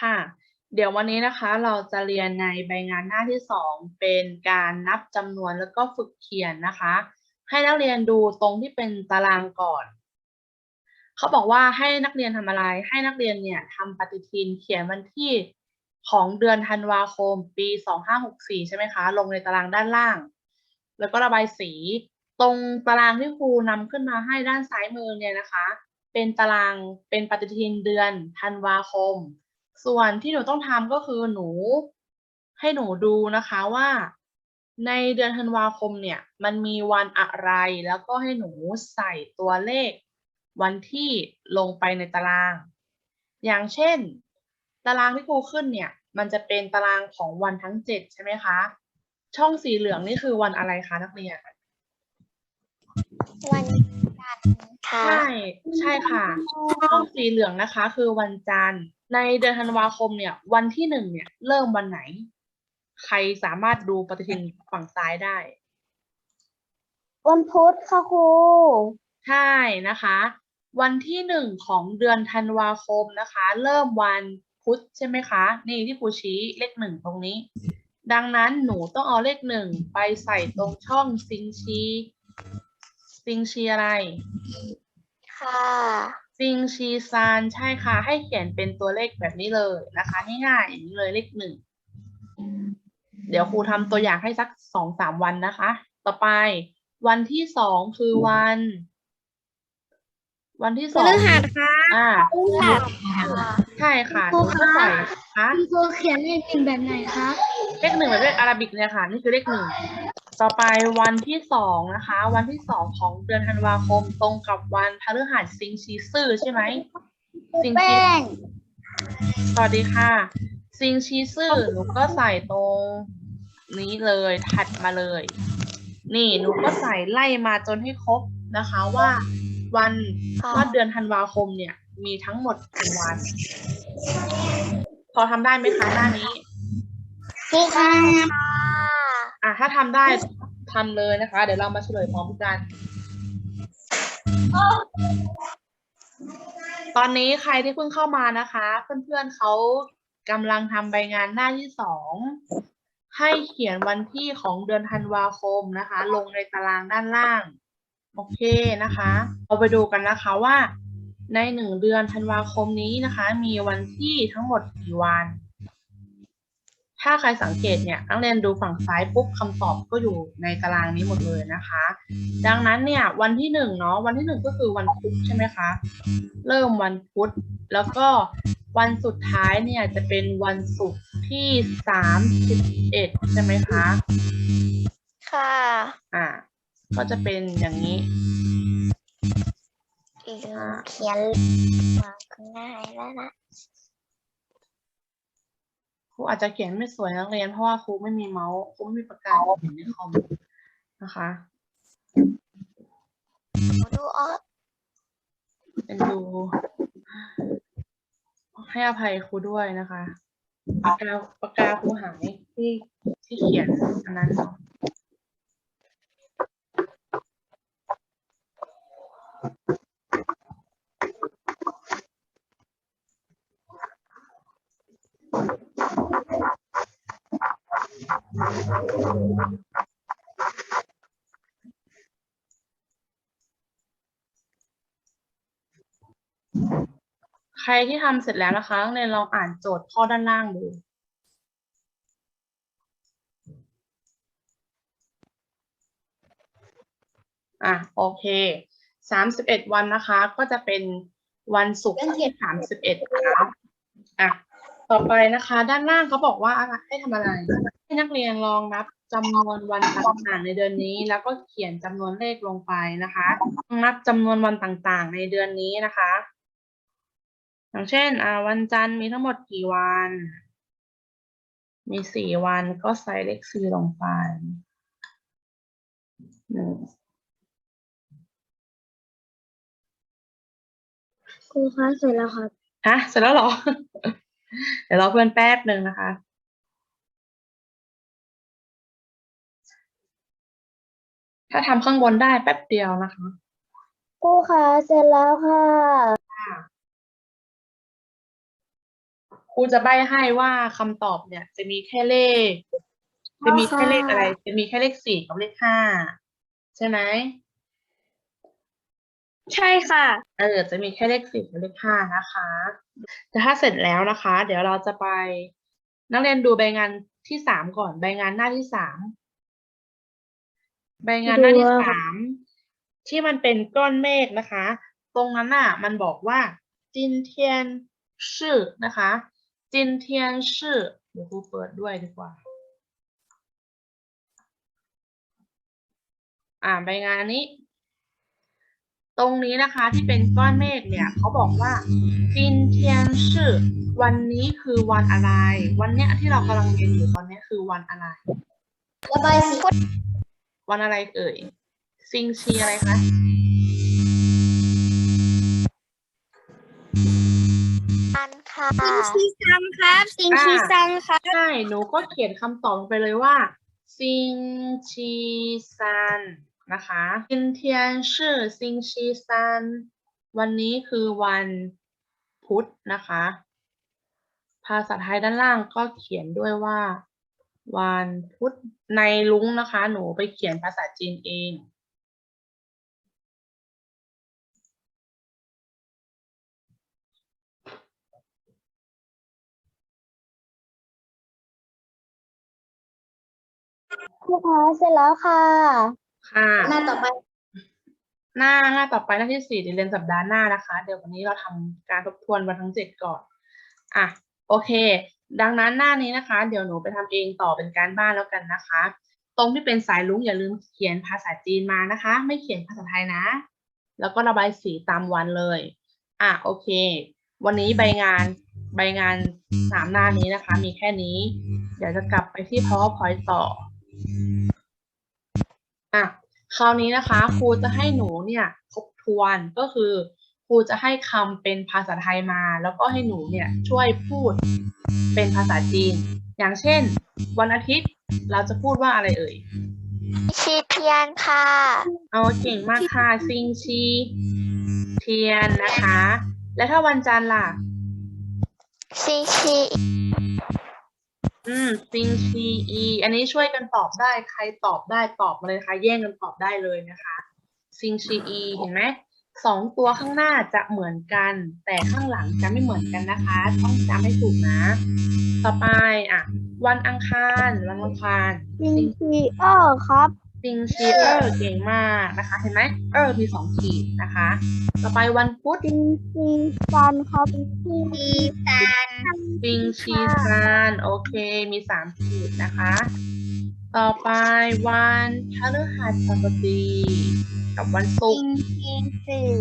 ค่ะ เดี๋ยววันนี้นะคะเราจะเรียนในใบงานหน้าที่สองเป็นการนับจำนวนแล้วก็ฝึกเขียนนะคะ ให้นักเรียนดูตรงที่เป็นตารางก่อน เขาบอกว่าให้นักเรียนทำอะไร ให้นักเรียนเนี่ยทำปฏิทินเขียนวันที่ของเดือนธันวาคม ปีสองห้าหกสี่ใช่ไหมคะ ลงในตารางด้านล่าง แล้วก็ระบายสี ตรงตารางที่ครูนำขึ้นมาให้ด้านซ้ายมือเนี่ยนะคะ เป็นตารางเป็นปฏิทินเดือนธันวาคม ส่วนที่หนูต้องทำก็คือหนูให้หนูดูนะคะว่าในเดือนธันวาคมเนี่ย มันมีวันอะไร แล้วก็ให้หนูใส่ตัวเลข วันที่ลงไปในตาราง อย่างเช่น ตารางที่ครูขึ้นเนี่ย มันจะเป็นตารางของวันทั้งเจ็ดใช่ไหมคะ ช่องสีเหลืองนี่คือวันอะไรคะนักเรียน วันจันทร์ค่ะ ใช่ ใช่ค่ะ ช่องสีเหลืองนะคะ คือวันจันทร์ ในเดือนธันวาคมเนี่ย วันที่หนึ่งเนี่ย เริ่มวันไหน ใครสามารถดูปฏิทินฝั่งซ้ายได้ วันพุธค่ะครูใช่นะคะ วันที่หนึ่งของเดือนธันวาคมนะคะ เริ่มวันพุธใช่ไหมคะ นี่ที่ครูชี้เลขหนึ่งตรงนี้ ดังนั้นหนูต้องเอาเลขหนึ่งไปใส่ตรงช่องซิงชีซิงชีอะไร ค่ะ ซิงชีซานใช่ค่ะ ให้เขียนเป็นตัวเลขแบบนี้เลยนะคะง่ายๆอย่างนี้เลยเลขหนึ่งเดี๋ยวครูทำตัวอย่างให้สักสองสามวันนะคะ ต่อไป วันที่สองคือวัน วันที่สองพฤหัสค่ะอ่าค่ะใช่ค่ะหครูนูก็คะใส่คะคุณครูเขียนเลขหนึ่งแบบไหนคะเลขหนึ่งแบบเลขอาราบิกเนี่ยค่ะ นี่คือเลขหนึ่ง ต่อไปวันที่สองนะคะ วันที่สองของเดือนธันวาคมตรงกับวันพฤหัสซิงชีซื่อใช่ไหมซิงชีแป้งสวัสดีค่ะ ซิงชีซื่อหนูก็ใส่ตรงนี้เลยถัดมาเลย นี่หนูก็ใส่ไล่มาจนให้ครบนะคะว่าวันว่าเดือนธันวาคมเนี่ย มีทั้งหมดกี่วัน พอทำได้ไหมคะหน้านี้ครูคะค่ะ อะถ้าทำได้ทำเลยนะคะ เดี๋ยวเรามาเฉลยพร้อมกัน ตอนนี้ใครที่เพิ่งเข้ามานะคะ เพื่อนๆเขากำลังทำใบงานหน้าที่สองให้เขียนวันที่ของเดือนธันวาคมนะคะ ลงในตารางด้านล่าง โอเคนะคะ เราไปดูกันนะคะว่า ในหนึ่งเดือนธันวาคมนี้นะคะ มีวันที่ทั้งหมดกี่วัน ถ้าใครสังเกตเนี่ยนักเรียนดูฝั่งซ้ายปุ๊บคำตอบก็อยู่ในตารางนี้หมดเลยนะคะ ดังนั้นเนี่ยวันที่หนึ่งเนาะวันที่หนึ่งก็คือวันพุธใช่ไหมคะ เริ่มวันพุธแล้วก็วันสุดท้ายเนี่ยจะเป็นวันศุกร์ที่สามสิบเอ็ดใช่ไหมคะ ค่ะ อ่า ก็จะเป็นอย่างนี้ลืมเขียนมาข้างหน้าแล้วนะ ครูอาจจะเขียนไม่สวยนักเรียนเพราะว่าครูไม่มีเมาส์ครูไม่มีปากกาเขียนในคอมนะคะดูออกเป็นดู ให้อภัยครูด้วยนะคะ ปากกาปากกาครูหายที่ที่เขียนอันนั้นเนาะ ใครที่ทำเสร็จแล้วนะคะนักเรียนลองอ่านโจทย์ข้อด้านล่างดูอะโอเคสามสิบเอ็ดวันนะคะ ก็จะเป็นวันศุกร์ที่สามสิบเอ็ดครับอะต่อไปนะคะ ด้านล่างเขาบอกว่าให้ทำอะไร ให้นักเรียนลองนับจำนวนวันต่างๆในเดือนนี้ แล้วก็เขียนจำนวนเลขลงไปนะคะ นับจำนวนวันต่างๆ ในเดือนนี้นะคะ อย่างเช่นอ่าวันจันทร์มีทั้งหมดกี่วัน มีสี่วันก็ใส่เลขสี่ลงไปหนึ่งครูคะเสร็จแล้วครับฮะเสร็จแล้วเหรอ เดี๋ยวรอเพื่อนแป๊บหนึ่งนะคะถ้าทำข้างบนได้แป๊บเดียวนะคะครูคะเสร็จแล้วค่ะ ครูจะใบ้ให้ว่าคำตอบเนี่ย จะมีแค่เลข จะมีแค่เลขอะไร จะมีแค่เลขสี่กับเลขห้าใช่ไหมใช่ค่ะ เออ จะมีแค่เลขสี่กับเลขห้านะคะแต่ถ้าเสร็จแล้วนะคะ เดี๋ยวเราจะไปนักเรียนดูใบงานที่สามก่อน ใบงานหน้าที่สาม ใบงานหน้าที่ดูว่าสามที่มันเป็นก้อนเมฆนะคะ ตรงนั้นน่ะ มันบอกว่าจินเทียนชื่อนะคะ จินเทียนชื่อเดี๋ยวครูเปิดด้วยดีกว่า อ่าใบงานนี้ ตรงนี้นะคะที่เป็นก้อนเมฆเนี่ยเขาบอกว่าจินเทียนชื่อวันนี้คือวันอะไร วันเนี้ยที่เรากำลังเรียนอยู่ตอนเนี้ยคือวันอะไรระบายสีวันอะไรเอ่ยซิงชีอะไรคะ ซินชีซังครับซินชีซังครับใช่ หนูก็เขียนคำตอบไปเลยว่าซินชีซันนะคะซินเทียนชื่อซินชีซันวันนี้คือวันพุธนะคะ ภาษาไทยด้านล่างก็เขียนด้วยว่า วันพุธในลุงนะคะ หนูไปเขียนภาษาจีนเอง ครูคะเสร็จแล้วค่ะ ค่ะ หน้าต่อไป หน้าหน้าต่อไปหน้าที่สี่เดี๋ยวเรียนสัปดาห์หน้านะคะ เดี๋ยววันนี้เราทำการทบทวนวันทั้งเจ็ดก่อน อะ โอเค ดังนั้นหน้านี้นะคะ เดี๋ยวหนูไปทำเองต่อเป็นการบ้านแล้วกันนะคะ ตรงที่เป็นสายลุ้งอย่าลืมเขียนภาษาจีนมานะคะ ไม่เขียนภาษาไทยนะ แล้วก็ระบายสีตามวันเลย อะ โอเค วันนี้ใบงานใบงานสามหน้านี้นะคะ มีแค่นี้ เดี๋ยวจะกลับไปที่ powerpoint ต่อ อะคราวนี้นะคะ ครูจะให้หนูเนี่ยทบทวนก็คือ ครูจะให้คำเป็นภาษาไทยมา แล้วก็ให้หนูเนี่ยช่วยพูดเป็นภาษาจีน อย่างเช่น วันอาทิตย์เราจะพูดว่าอะไรเอ่ยชีเทียนค่ะเอาเก่งมากค่ะซิงชีเทียนนะคะ และถ้าวันจันทร์ล่ะซีชี อืมซิงชีอีอันนี้ช่วยกันตอบได้ใครตอบได้ตอบมาเลยค่ะ แย่งกันตอบได้เลยนะคะซิงชีอีเห็นไหมสองตัวข้างหน้าจะเหมือนกัน แต่ข้างหลังจะไม่เหมือนกันนะคะ ต้องจำให้ถูกนะ ต่อไปอะ วันอังคาร วันอังคาร ซิงชีเออร์ครับ ซิงชีเออร์เก่งมากนะคะ เห็นไหมเออมีสองขีดนะคะ ต่อไปวันพุธซิงชีซันครับซิงชีซันซิงชีซานโอเค มีสามขีดนะคะ ต่อไปวันพฤหัสบดีกับวันศุกร์ชีสื่อ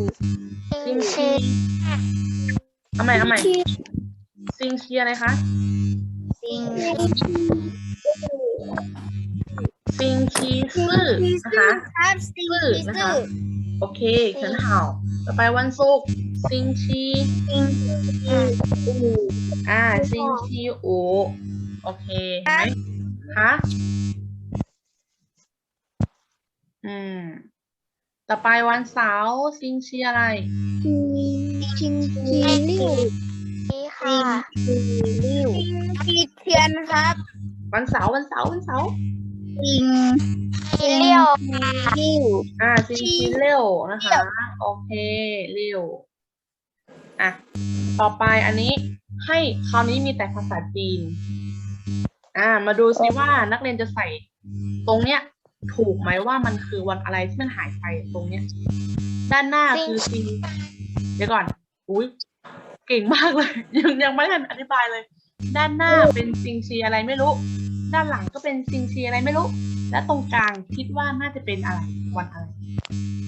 ซิงชีเอาใหม่เอาใหม่ซิงชีอะไรคะซิงซิง ชีซื่อนะคะครับซื่อนะคะโอเคเขียนเห่าต่อไปวันศุกร์ซิงชีซิงชีอูอ่าซิงชีอูโอเคไหมคะอืมต่อไปวันเสาร์ซิงชีอะไรชิงชีลิ่วชีค่ะชิงชีลิ่วซิงชีเทียนครับ วันเสาร์วันเสาร์วันเสาร์ ซิงชีเลี้ยวลิ่วอ่าซิงชีเร็วนะคะ โอเคเร็วอะต่อไปอันนี้ให้คราวนี้มีแต่ภาษาจีน อ่า มาดูซิว่านักเรียนจะใส่ ตรงเนี้ย ถูกไหมว่ามันคือวันอะไรที่มันหายไปตรงเนี้ย ด้านหน้าคือซิงเดี๋ยวก่อน อุ้ยเก่งมากเลย ยังยังไม่ทันอธิบายเลย ด้านหน้าเป็นซิงชีอะไรไม่รู้ ด้านหลังก็เป็นซิงชีอะไรไม่รู้ และตรงกลางคิดว่าน่าจะเป็นอะไรวันอะไร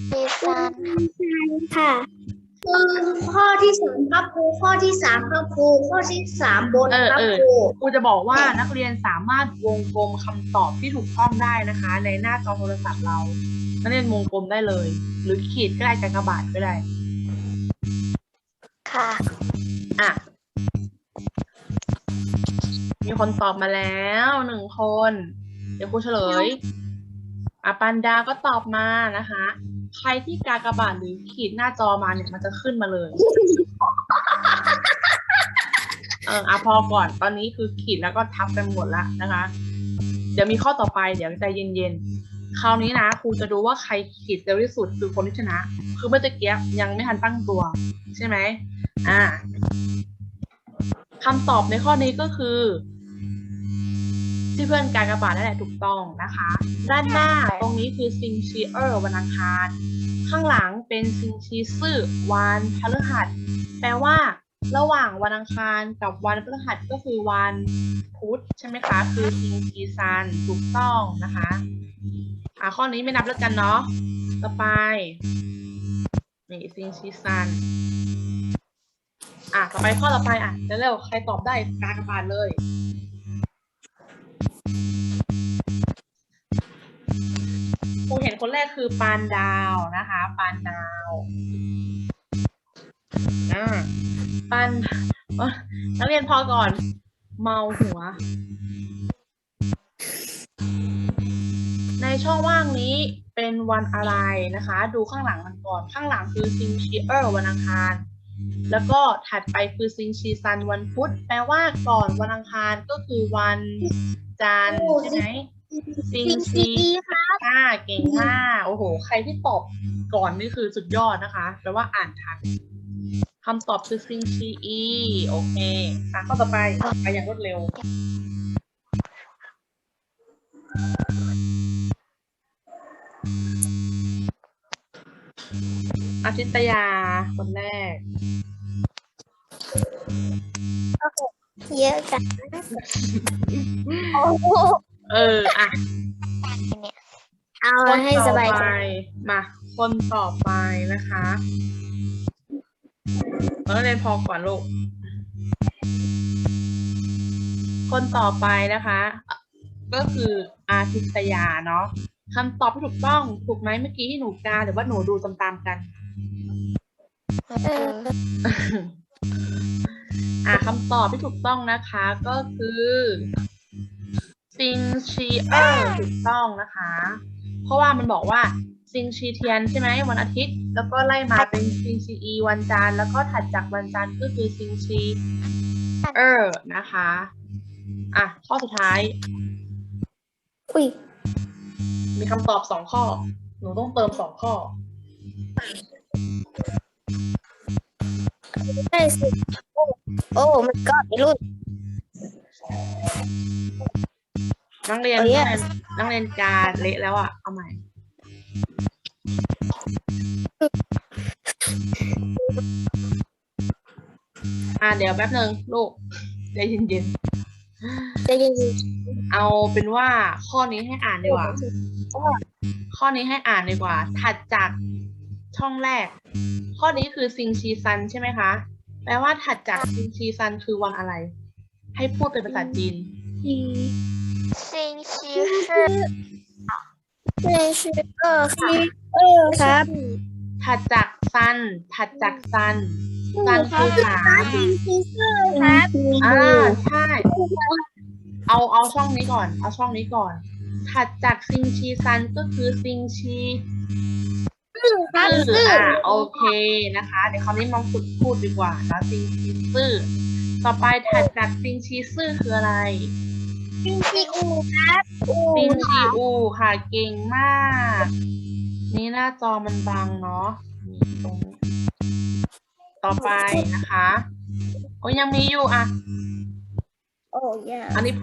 ชีซันค่ะคือข้อที่สองครับครูข้อที่สามครับครูข้อที่สามบนเออครับเออครูครูจะบอกว่านักเรียนสามารถวงกลมคำตอบที่ถูกต้องได้นะคะ ในหน้าจอโทรศัพท์เรานักเรียนวงกลมได้เลย หรือขีดก็ได้กากบาทก็ได้ ค่ะอะ มีคนตอบมาแล้วหนึ่งคน เดี๋ยวครูเฉลยอะปันดาก็ตอบมานะคะ ใครที่กากระบาทหรือขีดหน้าจอมาเนี่ยมันจะขึ้นมาเลย เอออะพอก่อนตอนนี้คือขีดแล้วก็ทับกันหมดละนะคะ เดี๋ยวมีข้อต่อไปเดี๋ยวใจเย็นๆ คราวนี้นะครูจะดูว่าใครขีดเร็วที่สุดคือคนที่ชนะ คือเมื่อตะเกียบยังไม่ทันตั้งตัว ใช่ไหมอ่าคำตอบในข้อนี้ก็คือ ที่เพื่อนกากระบาดนั่นแหละถูกต้องนะคะ ด้านหน้าตรงนี้คือซิงชีเออร์วันอังคาร ข้างหลังเป็นซิงชีซื่อวันพฤหัส แปลว่า ระหว่างวันอังคารกับวันพฤหัสก็คือวันพุธใช่ไหมคะ คือซิงชีซันถูกต้องนะคะอ่าข้อนี้ไม่นับแล้วกันเนาะ ต่อไปนี่ซิงชีซันอะต่อไปข้อต่อไปอะเร็วๆใครตอบได้กากบาทเลย ครูเห็นคนแรกคือปานดาวนะคะ ปานดาวอ่าปานเอ้อนักเรียนพอก่อน เมาหัว ในช่องว่างนี้เป็นวันอะไรนะคะ ดูข้างหลังมันก่อน ข้างหลังคือซิงชีเออร์วันอังคารแล้วก็ถัดไปคือซิงชีซันวันพุธแปลว่าก่อนวันอังคารก็คือวันจันทร์ใช่ไหม ซิงชีค่ะค่ะเก่งมากโอ้โห ใครที่ตอบก่อนนี่คือสุดยอดนะคะ แปลว่าอ่านทันคำตอบคือซิงชีอีโอเคอะข้อต่อไปไปอย่างรวดเร็ว อาทิตยา คนแรก เยอะจังโอ้โห เอออะเนี่ยเอาคนให้สต่อบายไปใจมาคนต่อไปนะคะเออเรียนพอก่อนลูก คนต่อไปนะคะ ก็คืออาทิตยาเนาะคำตอบที่ถูกต้องถูกไหมเมื่อกี้ที่หนูกาหรือว่าหนูดูตามๆกัน เอออ่าคำตอบที่ถูกต้องนะคะ ก็คือซิง ชีเออร์ถูกต้องนะคะ เพราะว่ามันบอกว่าซิงชีเทียนใช่ไหมวันอาทิตย์ แล้วก็ไล่มาเป็นซิงชีอีวันจันทร์แล้วก็ถัดจากวันจันทร์ก็คือซิงชีเออร์นะคะ อะ ข้อสุดท้าย อุ้ย มีคำตอบสองข้อ หนูต้องเติมสองข้อได้สิโอ้โอ้ มันก็ไอ้รุ่น นักเรียนเอานักแยเรีกยนนักเรียนกาเละแล้วอะ เอาใหม่ อ่าเดี๋ยวแป๊บหนึ่งลูกใจเย็นจะยังอยู่ๆเอาเป็นว่าข้อนี้ให้อ่านดีกว่า ข้อนี้ให้อ่านดีกว่า ถัดจากช่องแรก ข้อนี้คือซิงชีซันใช่ไหมคะ แปลว่าถัดจากซิงชีซันคือวันอะไร ให้พูดเป็นภาษาจีนซิ งชีชื่อในชื่อเออค่ะเออครับ ถัดจากซัน ถัดจากซัน ซันคือสามครับอ่าใช่ เอาเอาช่องนี้ก่อน เอาช่องนี้ก่อน ถัดจากซิงชีซันก็คือซิงชีครับซื่ออ่าโอเคนะคะ เดี๋ยวคราวนี้มาฝึกพูดดีกว่านะซิงชีซื่อต่อไปถัดจากซิงชีซื่อคืออะไร ซิงซีอูครับอูซิงชีอูค่ะเก่งมาก นี่หน้าจอมันบังเนาะนี่ตรงนี้ต่อไปนะคะ โอ้ยยังมีอยู่อะ โอ้ยาอันนี้